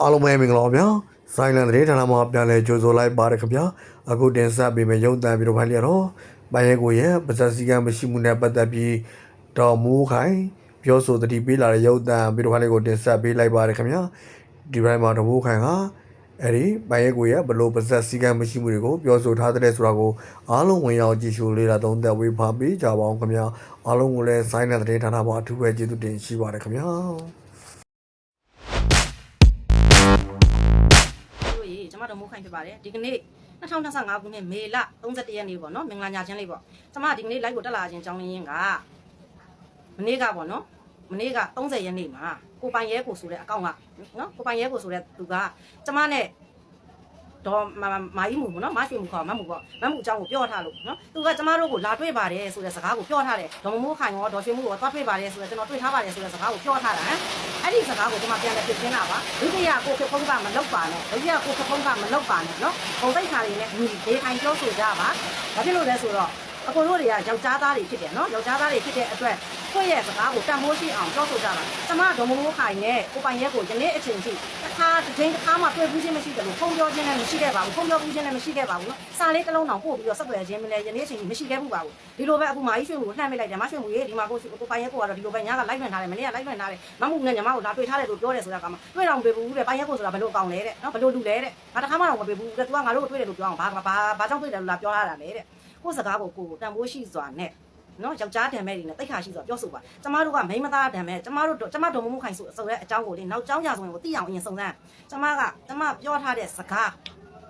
အားလုံးပဲမင်္ဂလာပါဗျာဆိုင်းလန်တဲ့ဌာနမှာပြန်လဲကြိုဆိုလိုက်ပါရခင်ဗျာအခုတင်ဆက်ပေးမယ့်ရုပ်သံပြီးတော့ဖိုင်လျတော့ပိုင်ရဲကိုရဲ့ပါဇက်စည်းကမ်းမရှိမှုနဲ့ပတ်သက်ပြီးတော်မူခိုင်ပြောဆိုတတိပေးလာတဲ့ရုပ်သံပြီးတော့ဖိုင်လေးကိုတင်ဆက်ပေးလိုက်ပါရခင်ဗျာဒီဘက်မှာတော်မူခိုင်ကအဲ့ဒီပိုင်ရဲကိုရဲ့ဘလို့ပါဇက်စည်းကမ်းမရှိမှုတွေကိုပြောဆိုထားတဲ့ဆိုတာကိုအားလုံးဝင်ရောက်ကြည့်ရှုလေ့လာသုံးသပ်ဝေဖန်ပေးကြပါအောင်ခင်ဗျာအားလုံးကိုလည်းဆိုင်းလန်တဲ့ဌာနမှာအထူးပဲကျေးဇူးတင်ရှိပါတယ်ခင်ဗျာ မတို့မိုးခိုင်ဖြစ်ပါတယ်ဒီကနေ့2025ခုနှစ်မေလ31ရက်နေ့ပေါ့နော်မင်္ဂလာညချမ်းလေးပေါ့ကျမဒီကနေ့ live ကိုတက်လာခြင်းအကြောင်းရင်းကမနေ့ကပေါ့နော်မနေ့က30ရက်နေ့မှာကိုပိုင်ရဲကိုဆိုတဲ့အကောင့်ကနော်ကိုပိုင်ရဲကိုဆိုတဲ့သူကကျမနဲ့ တော့မမာကြီးမူပေါ့နော်မရွှေမူခေါ်မမူပေါ့မမူအကြောင်းကိုပြောထားလို့နော်သူကကျမတို့ကိုလာတွေ့ပါတယ်ဆိုတဲ့စကားကိုပြောထားတယ်ဒေါ်မမိုးခိုင်ရောဒေါ်ရွှေမူရောသွားတွေ့ပါတယ်ဆိုတော့ကျွန်တော်တွေ့ထားပါတယ်ဆိုတဲ့စကားကိုပြောထားတာဟမ်အဲ့ဒီစကားကိုကျွန်မပြန်လဲဖြစ်ချင်းတာပါဒုတိယကိုခေဖုံးကမလောက်ပါနဲ့ဒုတိယကိုခေဖုံးကမလောက်ပါနဲ့နော်ပုံသိက္ခာတွေနဲ့ညီဒေခိုင်ပြောဆိုကြပါဘာဖြစ်လို့လဲဆိုတော့အကိုတို့တွေကယောက်ျားသားတွေဖြစ်တယ်နော်ယောက်ျားသားတွေဖြစ်တဲ့အတွက်ကိုယ့်ရဲ့စကားကိုတန်ဖိုးရှိအောင်ပြောဆိုကြပါကျမဒေါ်မမိုးခိုင်နဲ့ကိုပိုင်ရဲကိုယနေ့အချိန်ထိ တစ်ခါတစ်ချိန်တစ်ခါမှတွေ့ဘူးချင်းမရှိတယ်လို့ဖုံပြောခြင်းနဲ့မရှိခဲ့ပါဘူးဖုံပြောဘူးချင်းနဲ့မရှိခဲ့ပါဘူးနော်စာလေးတစ်လုံးတောင်ပို့ပြီးတော့ဆက်သွယ်ခြင်းမလဲယနေ့အချိန်ထိမရှိခဲ့ဘူးပါဘူးဒီလိုပဲအခုမာကြီးရွှေမူကိုလှမ်းမိလိုက်တယ်မရွှေမူရေဒီမှာကိုကိုပိုင်ရဲကိုကတော့ဒီလိုပဲညာကလိုက်လွန်ထားတယ်မနေ့ကလိုက်လွန်ထားတယ်မမှုနဲ့ညီမကိုလာတွေ့ထားတယ်လို့ပြောတယ်ဆိုတာကမှတွေ့တော့မတွေ့ဘူးတဲ့ပိုင်ရဲကိုဆိုတာဘယ်လိုအကောင်လဲတဲ့နော်ဘယ်လိုလူလဲတဲ့ငါတစ်ခါမှတော့မတွေ့ဘူးတဲ့ तू ကငါတို့ကိုတွေ့တယ်လို့ပြောအောင်ဘာဘာဘာကြောင့်တွေ့တယ်လို့လာပြောရတာလဲတဲ့ကိုစကားကိုကိုတန်ဖိုးရှိစွာနဲ့ နော်ယောက်ျားဓာတ်မဲ့တွေနဲ့တိတ်ခါရှိစွာပြောဆိုပါကျမတို့ကမိန်းမသားဓာတ်မဲ့ကျမတို့ကျမတို့မမှုခိုင်ဆိုဆိုတဲ့အကြောင်းကိုလေနောက်ကြောင်းကြဆိုရင်ကိုသိအောင်အရင်စုံစမ်းကျမကကျမပြောထားတဲ့စကား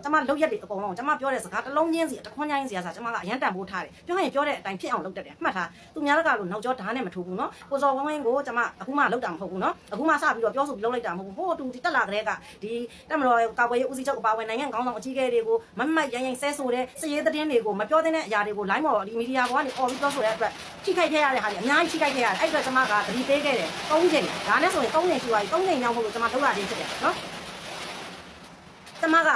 ကျမလောက်ရက်တွေအကုန်လုံးကျမပြောတဲ့စကားတစ်လုံးချင်းစီတစ်ခွန်းချင်းစီကစားကျမကအရန်တန်ဖိုးထားတယ်ပြောရင်ပြောတဲ့အတိုင်းဖြစ်အောင်လုပ်တတ်တယ်မှတ်ထားသူများကလို့နောက်ကျောဓာတ်နဲ့မထိုးဘူးနော်ကိုစော်ဝင်းဝင်းကိုကျမအခုမှလောက်တာမဟုတ်ဘူးနော်အခုမှစပြီးတော့ပြောဆိုပြီးလုပ်လိုက်တာမဟုတ်ဘူးဟိုတူဒီတက်လာကလေးကဒီတက်မတော်ကာကွယ်ရေးဦးစီးချုပ်အပါဝင်နိုင်ငံခေါင်းဆောင်အကြီးအကဲတွေကိုမမတ်ရရင်ဆဲဆိုတဲ့စည်ရေးသတင်းတွေကိုမပြောတဲ့အရာတွေကို line ပေါ်ဒီမီဒီယာပေါ်ကနေអော်ပြီးပြောဆိုတဲ့အတွက်ထိခိုက်ခဲ့ရတဲ့ဟာတွေအများကြီးထိခိုက်ခဲ့ရတယ်အဲ့အတွက်ကျမကသတိပေးခဲ့တယ်၃ချိန်ဒါနဲ့ဆိုရင်၃ချိန်ရှိသွားပြီ၃ချိန်ညောင်းဖို့ကျမလောက်ရခြင်းဖြစ်တယ်နော်ကျမက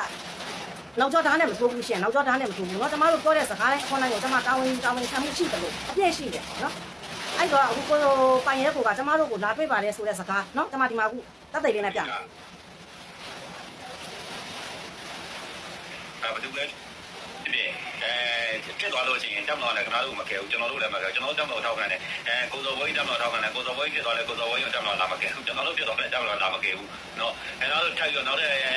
နောက်ကျောဓာတ်နဲ့မထိုးဘူးရှင်နောက်ကျောဓာတ်နဲ့မထိုးဘူးเนาะကျမတို့ပြောတဲ့စကားတိုင်းအခွန်တိုင်းကိုကျမတာဝန်တာဝန်ခံမှုရှိတယ်လို့အပြည့်ရှိတယ်เนาะအဲ့တော့အခုကိုပိုင်ရဲကိုကကျမတို့ကိုလာတွေ့ပါတယ်ဆိုတဲ့စကားเนาะကျမဒီမှာအခုတက်သိလေးနဲ့ပြမယ် အဲဘာလို့လဲဒီအဲဖြစ်သွားလို့ရှိရင်တက်မတော်လည်းကျွန်တော်တို့မကဲဘူးကျွန်တော်တို့လည်းမကဲကျွန်တော်တို့တက်မတော်ထောက်ခံတယ်အဲကိုစော်ဘွေးတက်မတော်ထောက်ခံတယ်ကိုစော်ဘွေးဖြစ်သွားလဲကိုစော်ဘွေးတက်မတော်လာမကဲဘူးကျွန်တော်တို့ဖြစ်သွားလဲတက်မတော်လာမကဲဘူးเนาะအဲတော့ထိုက်ပြီးတော့နောက်တဲ့ကိုစော်ဘွေးမ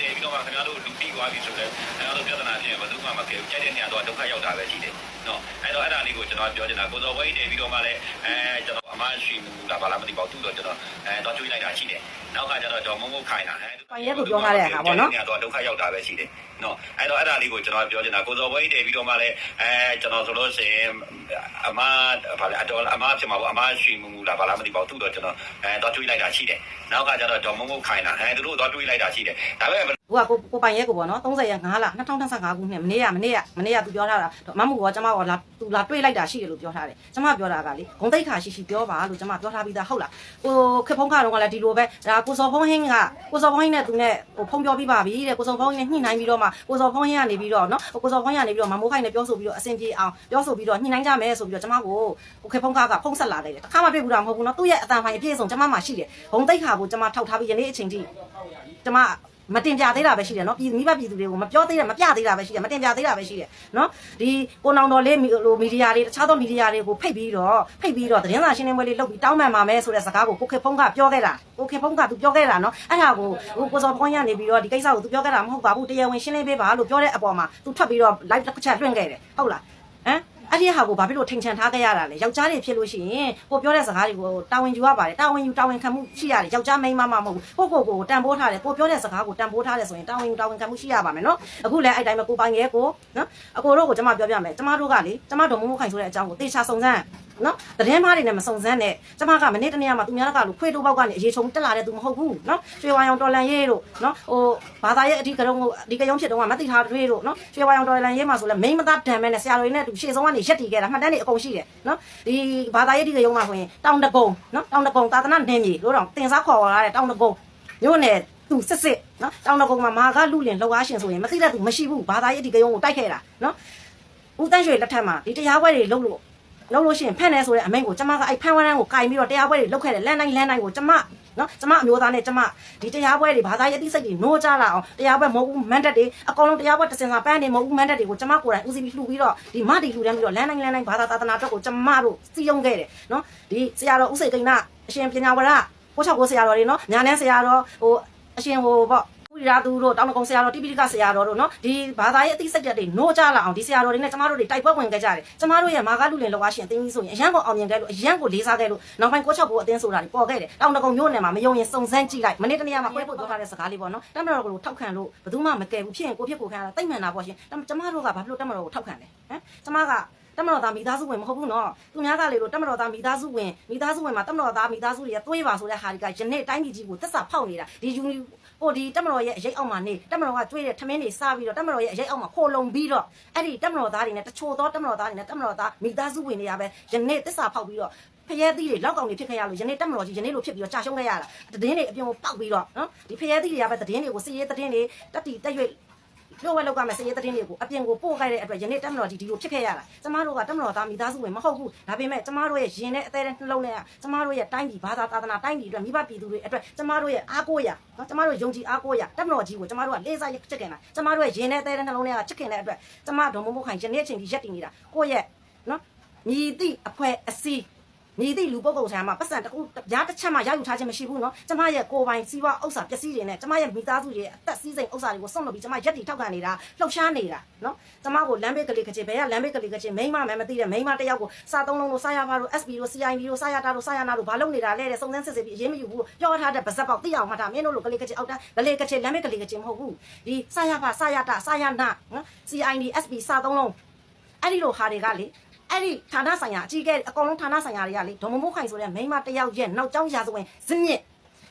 တယ်တယ်ပြီးတော့မှခင်ဗျားတို့လူပြီးသွားပြီဆိုတော့ခင်ဗျားတို့ပြဿနာဖြစ်ရင်ဘယ်သူမှမကယ်ဘူးကြိုက်တဲ့နေရာတော့ဒုက္ခရောက်တာပဲရှိတယ်နော်အဲ့တော့အဲ့ဒါလေးကိုကျွန်တော်ပြောချင်တာကိုစော်ဝိတ်တယ်ပြီးတော့မှလည်းအဲကျွန်တော် မရှိဘူးလားဘာလားမသိပါဘူးသူ့တော့ကျွန်တော်အဲတော့ကျွေးလိုက်တာရှိတယ်နောက်ကကျတော့တော့မုံမုံခိုင်းတာဟဲ့ပိုင်ရဲကိုပြောထားတဲ့အခါပေါ့နော်နေရာတော့ဒုက္ခရောက်တာပဲရှိတယ်နော်အဲ့တော့အဲ့ဒါလေးကိုကျွန်တော်ပြောချင်တာကိုစော်ဘွေးတည်ပြီးတော့မှလည်းအဲကျွန်တော်ဆိုလို့ရှိရင်အမဘာလဲအတော်အမဖြစ်မှာပေါ့အမရှိမှုလားဘာလားမသိပါဘူးသူ့တော့ကျွန်တော်အဲတော့တွေးလိုက်တာရှိတယ်နောက်ကကျတော့ဒေါ်မုံမုံခိုင်းတာအဲသူတို့တော့တွေးလိုက်တာရှိတယ်ဒါပေမဲ့ ဟိုကကိုကိုပိုင်ရဲကိုပေါ့နော်30ရက်5လ2025ခုနှစ်မနေ့ကမနေ့ကမနေ့ကသူပြောထားတာမမကကျမကလာသူလာတွေ့လိုက်တာရှိတယ်လို့ပြောထားတယ်ကျမပြောတာကလေဂုံတိတ်ခါရှိရှိပြောပါလို့ကျမပြောထားပြီးသားဟုတ်လားဟိုခေဖုံးခါတော့ကလည်းဒီလိုပဲဒါကိုစော်ဖုံးဟင်းကကိုစော်ဖုံးဟင်းနဲ့သူနဲ့ဟိုဖုံးပြောပြီးပါပြီတဲ့ကိုစော်ဖုံးဟင်းနဲ့ညှိနှိုင်းပြီးတော့မှကိုစော်ဖုံးဟင်းကနေပြီးတော့နော်ကိုစော်ဖုံးဟင်းကနေပြီးတော့မမိုးခိုင်နဲ့ပြောဆိုပြီးတော့အဆင်ပြေအောင်ပြောဆိုပြီးတော့ညှိနှိုင်းကြမယ်ဆိုပြီးတော့ကျမကိုကိုခေဖုံးခါကဖုံးဆက်လာလိုက်တယ်တစ်ခါမှတွေ့ဘူးတာမဟုတ်ဘူးနော်သူ့ရဲ့အတန်ဖိုင်အပြည့်အစုံကျမမှရှိတယ်ဂုံတိတ်ခါကိုကျမထောက်ထားပြီးယနေ့အချိန်ထိကျမ မတင်ပြသေးတာပဲရှိတယ်နော်ပြည်မိဘပြည်သူတွေကိုမပြောသေးတာမပြသေးတာပဲရှိတယ်မတင်ပြသေးတာပဲရှိတယ်နော်ဒီကိုနောင်တော်လေးလိုမီဒီယာတွေတခြားသောမီဒီယာတွေကိုဖိတ်ပြီးတော့ဖိတ်ပြီးတော့သတင်းစာရှင်းလင်းပွဲလေးလုပ်ပြီးတောင်းပန်ပါမယ်ဆိုတဲ့စကားကိုကိုခေဖုံးကပြောခဲ့တာကိုခေဖုံးကသူပြောခဲ့တာနော်အဲ့ဒါကိုကိုစောပွန်ရနေပြီးတော့ဒီကိစ္စကိုသူပြောခဲ့တာမဟုတ်ပါဘူးတရားဝင်ရှင်းလင်းပေးပါလို့ပြောတဲ့အပေါ်မှာသူထွက်ပြီးတော့ live တစ်ချက်လွှင့်ခဲ့တယ်ဟုတ်လားဟမ် အဲ့ဒီဟာကိုဘာဖြစ်လို့ထိန်ချန်ထားခဲ့ရတာလဲယောက်ျားတွေဖြစ်လို့ရှိရင်ကိုပြောတဲ့စကားတွေကိုတာဝန်ယူရပါတယ်တာဝန်ယူတာဝန်ခံမှုရှိရတယ်ယောက်ျားမိန်းမမမဟုတ်ဘူးကိုကိုကိုတန်ဖိုးထားတယ်ကိုပြောတဲ့စကားကိုတန်ဖိုးထားတယ်ဆိုရင်တာဝန်ယူတာဝန်ခံမှုရှိရပါမယ်နော်အခုလည်းအဲ့တိုင်းပဲကိုပိုင်ရဲကိုနော်အကိုတို့ကိုကျွန်မပြောပြမယ်ကျွန်မတို့ကလေကျွန်မတို့မမိုးခိုင်ဆိုတဲ့အကြောင်းကိုတေချာစုံစမ်းနော်တရင်မားတွေနဲ့မစုံစမ်းနဲ့ကျွန်မကမနေ့တနေ့ကမှသူများကလို့ခွေးတို့ဘောက်ကနေအရေးချုံတက်လာတဲ့သူမဟုတ်ဘူးနော်ရွှေဝါရောင်တော်လန်ရေးတို့နော်ဟိုဘာသာရဲ့အဓိကရုံးကိုအဓိကရုံးဖြစ်တော့မသိထားတွေးတို့နော်ရွှေဝါရောင်တော်လန်ရေးမှာဆိုလဲမိန်းမသားဒံမဲနဲ့ဆရာတော်တွေနဲ့သူရှေ့ဆုံးကနေရက်တီခဲ့တာမှတ်တမ်းတွေအကုန်ရှိတယ်နော်ဒီဘာသာရဲ့အဓိကရုံးမှာဆိုရင်တောင်တကုံနော်တောင်တကုံသာသနာနေမြေလို့တော့တင်စားခေါ်လာတဲ့တောင်တကုံမြို့နယ်သူစစ်စစ်နော်တောင်တကုံမှာမာကလူလင်လောက်အားရှင်ဆိုရင်မသိတဲ့သူမရှိဘူးဘာသာရေးအဓိကရုံးကိုတိုက်ခဲ့တာနော်ဦးတန်းရွှေလက်ထက်မှာဒီတရားပွဲတွေလုပ်လို့ လုံးလို့ရှိရင်ဖန့်နေဆိုတဲ့အမိန့်ကိုကျမကအဲ့ဖန့်ဝရမ်းကိုကင်ပြီးတော့တရားပွဲတွေလုပ်ခဲ့တယ်လမ်းတိုင်းလမ်းတိုင်းကိုကျမနော်ကျမအမျိုးသားနဲ့ကျမဒီတရားပွဲတွေဘာသာရေးအသိစိတ်တွေနိုးကြလာအောင်တရားပွဲမဟုတ်ဘူးမန်တက်တွေအကောင်လုံးတရားပွဲတစင်စာပန်းတွေမဟုတ်ဘူးမန်တက်တွေကိုကျမကိုယ်တိုင်ဦးစီးပြီးလှူပြီးတော့ဒီမတီလှူတန်းပြီးတော့လမ်းတိုင်းလမ်းတိုင်းဘာသာသာသနာအတွက်ကိုကျမတို့စီယုံခဲ့တယ်နော်ဒီဆရာတော်ဦးစိတ်ကိန်းကအရှင်ပညာဝရကိုချောက်ကိုဆရာတော်တွေနော်ညာနန်းဆရာတော်ဟိုအရှင်ဟိုပေါ့ ဝိရာသူတို့တောင်းတကုံဆရာတော်တိပိဋကဆရာတော်တို့နော်ဒီဘာသာရေးအသိစိတ်တွေနိုးကြလာအောင်ဒီဆရာတော်တွေနဲ့ကျမတို့တွေတိုက်ပွဲဝင်ခဲ့ကြတယ်ကျမတို့ရဲ့မာကလူလင်လောကရှင်အသိကြီးဆိုရင်အရန်ကိုအောင်မြင်ခဲ့လို့အရန်ကိုလေးစားခဲ့လို့နောက်ပိုင်းကိုချောက်ကိုအသိဆိုတာတွေပေါ်ခဲ့တယ်တောင်းတကုံမျိုးနယ်မှာမယုံရင်စုံစမ်းကြည့်လိုက်မနေ့တနေ့ကမှပွဲဖို့ပြောထားတဲ့စကားလေးပေါ့နော်တမတော်ကိုထောက်ခံလို့ဘယ်သူမှမကယ်ဘူးဖြစ်ရင်ကိုဖြစ်ကိုခံရတာတိတ်မှန်တာပေါ့ရှင်ကျမတို့ကဘာဖြစ်လို့တမတော်ကိုထောက်ခံလဲဟမ်ကျမကတမတော်သားမိသားစုဝင်မဟုတ်ဘူးနော်သူများကလေလို့တမတော်သားမိသားစုဝင်မိသားစုဝင်မှာတမတော်သားမိသားစုတွေသွေးပါဆိုတဲ့ဟာတွေကယနေ့တိုင်းပြည်ကြီးကိုတက်စာဖောက်နေတာဒီယူနီ ဟိုဒီတမတော်ရဲ့အရေးအောက်မှာနေတမတော်ကကျွေးတဲ့ထမင်းတွေစားပြီးတော့တမတော်ရဲ့အရေးအောက်မှာခိုလုံပြီးတော့အဲ့ဒီတမတော်သားတွေနဲ့တချို့သောတမတော်သားတွေနဲ့တမတော်သားမိသားစုဝင်တွေကပဲယနေ့တက်စာဖောက်ပြီးတော့ဖျဲသီးတွေလောက်ကောင်တွေဖြစ်ခဲ့ရလို့ယနေ့တက်မတော်ကြီးယနေ့လိုဖြစ်ပြီးတော့ကြာရှုံးခဲ့ရတာတည်င်းတွေအပြင်ကိုပောက်ပြီးတော့နော်ဒီဖျဲသီးတွေကပဲတည်င်းတွေကိုစီရေးတည်င်းတွေတက်တီတက်ရွေ့ ပြောဝဲလောက်ကမဲ့စည်ရေးတဲ့တင်းတွေကိုအပြင်ကိုပို့ခိုင်းတဲ့အတွက်ယနေ့တက်မတော်ကြီးဒီလိုဖြစ်ခဲ့ရတာကျမတို့ကတက်မတော်သားမိသားစုဝင်မဟုတ်ဘူးဒါပေမဲ့ကျမတို့ရဲ့ရင်နဲ့အသေးတဲ့နှလုံးနဲ့ကျမတို့ရဲ့တိုင်းပြည်ဘာသာသာသနာတိုင်းပြည်အတွက်မိဘပြည်သူတွေအတွက်ကျမတို့ရဲ့အားကိုးရာနော်ကျမတို့ယုံကြည်အားကိုးရာတက်မတော်ကြီးကိုကျမတို့ကလေးစားရချစ်ခင်တာကျမတို့ရဲ့ရင်နဲ့အသေးတဲ့နှလုံးနဲ့ကချစ်ခင်တဲ့အတွက်ကျမဒေါ်မမိုးခိုင်ယနေ့အချိန်ကြီးရက်တည်နေတာကိုယ့်ရဲ့နော်မြည်သည့်အဖွဲအစည်း နေသည့်လူပုဂ္ဂိုလ်ထံမှာပတ်စံတစ်ခုရားတစ်ချက်မှရယူထားခြင်းမရှိဘူးနော်ကျမရဲ့ကိုယ်ပိုင်စီးပွားဥစ္စာပျက်စီးခြင်းနဲ့ကျမရဲ့မိသားစုရဲ့အသက်စီးစိမ်ဥစ္စာတွေကိုဆုံးလို့ပြီးကျမရက်တီထောက်ခံနေတာလှုပ်ရှားနေတာနော်ကျမကိုလမ်းဘေးကလေးကချင်ဘယ်ကလမ်းဘေးကလေးကချင်မိန်းမမဲမသိတဲ့မိန်းမတစ်ယောက်ကိုစားသုံးလုံးလို့စားရပါလို့ SB လို့ CIB လို့စားရတာလို့စားရနာလို့ဘာလုပ်နေတာလဲတဲ့စုံစမ်းစစ်ဆေးပြီးအရေးမယူဘူးပြောထားတဲ့ဗဇက်ပေါက်သိအောင်မှတ်တာမင်းတို့လိုကလေးကချင်အောက်တန်းကလေးကချင်လမ်းဘေးကလေးကချင်မဟုတ်ဘူးဒီစားရပါစားရတာစားရနာနော် CIB SB စားသုံးလုံးအဲ့ဒီလိုဟာတွေကလေ အဲ့ဒီဌာနဆိုင်ရာအကြီးအကဲအကောင်လုံးဌာနဆိုင်ရာတွေကလေဒေါ်မမိုးခိုင်ဆိုတဲ့မိန်းမတစ်ယောက်ရဲ့နောက်ကျောင်းရာဇဝင်ဇင်းမြင့်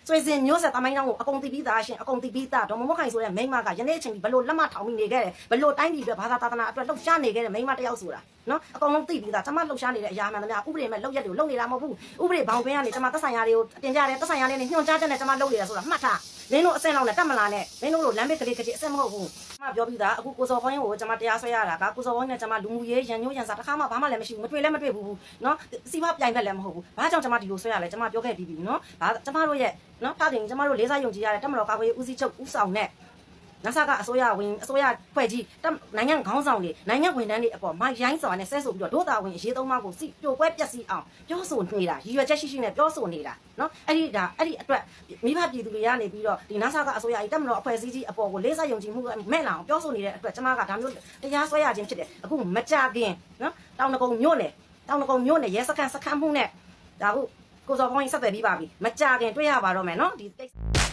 ဆွေစင်မျိုးဆက်တမိုင်းတောင်းကိုအကုန်တီးပြီးသားရှင်အကုန်တီးပြီးသားဒေါ်မမိုးခိုင်ဆိုတဲ့မိန်းမကယနေ့အချိန်ဒီဘလို့လက်မထောင်မိနေခဲ့တယ်ဘလို့တိုင်းပြည်အတွက်ဘာသာသာသနာအတွက်လှုပ်ရှားနေခဲ့တဲ့မိန်းမတစ်ယောက်ဆိုတာနော်အကုန်လုံးသိပြီးသားကျမလှုပ်ရှားနေတဲ့အရာမှန်သမျှဥပဒေမဲ့လှုပ်ရက်တွေကိုလှုပ်နေတာမဟုတ်ဘူးဥပဒေဘောင်တွင်းကနေကျမသက်ဆိုင်ရာတွေကိုတင်ကြတယ်သက်ဆိုင်ရာတွေနဲ့ညွှန်ကြားချက်နဲ့ကျမလှုပ်နေတာဆိုတာမှတ်ထားမင်းတို့အစင်လောက်နဲ့တက်မလာနဲ့မင်းတို့လိုလမ်းဘေးကလေးကလေးအစင်မဟုတ်ဘူးကျမပြောပြီးသားအခုကိုစော်ဘိုင်းကိုကျမတရားဆွဲရတာကကိုစော်ဘိုင်းနဲ့ကျမလူမှုရေးရန်ညိုးရန်စာတစ်ခါမှဘာမှလည်းမရှိဘူးမတွေ့လည်းမတွေ့ဘူးနော်စီးပွားပြိုင်ဘက်လည်းမဟုတ်ဘူးဘာကြောင့်ကျမဒီလိုဆွဲရလဲကျမပြောခဲ့ပြီးပြီနော်ဘာကျမတို့ရဲ့ နော်ဖခင်ကျမတို့လေးစားယုံကြည်ရတဲ့တက်မတော်ကာကွယ်ရေးဦးစီးချုပ်ဦးဆောင်နဲ့ NASA ကအစိုးရဝင်အစိုးရဖွဲ့ကြီးတက်နိုင်ငံခေါင်းဆောင်တွေနိုင်ငံဝန်ထမ်းတွေအပေါ်မိုက်ရိုင်းစွာနဲ့ဆဲဆိုပြီးတော့ဒို့တာဝင်အရေးသုံးပါးကိုစီပြိုကွဲပျက်စီးအောင်ပြောဆိုနေတာရည်ရွယ်ချက်ရှိရှိနဲ့ပြောဆိုနေတာနော်အဲ့ဒီဒါအဲ့ဒီအတွက်မိဘပြည်သူတွေကနေပြီးတော့ဒီ NASA ကအစိုးရကြီးတက်မတော်အဖွဲ့အစည်းကြီးအပေါ်ကိုလေးစားယုံကြည်မှုမဲ့လာအောင်ပြောဆိုနေတဲ့အတွက်ကျွန်မကဒါမျိုးတရားစွဲရခြင်းဖြစ်တယ်အခုမကြခင်နော်တောင်တကုံမြို့နယ်တောင်တကုံမြို့နယ်ရဲစခန်းစခန်းမှုနဲ့ဒါခု ကိုစော်ကောင်းကြီးဆက်သွယ်ပြီးပါပြီမကြခင်တွေ့ရပါတော့မယ်နော်ဒီကိစ္စ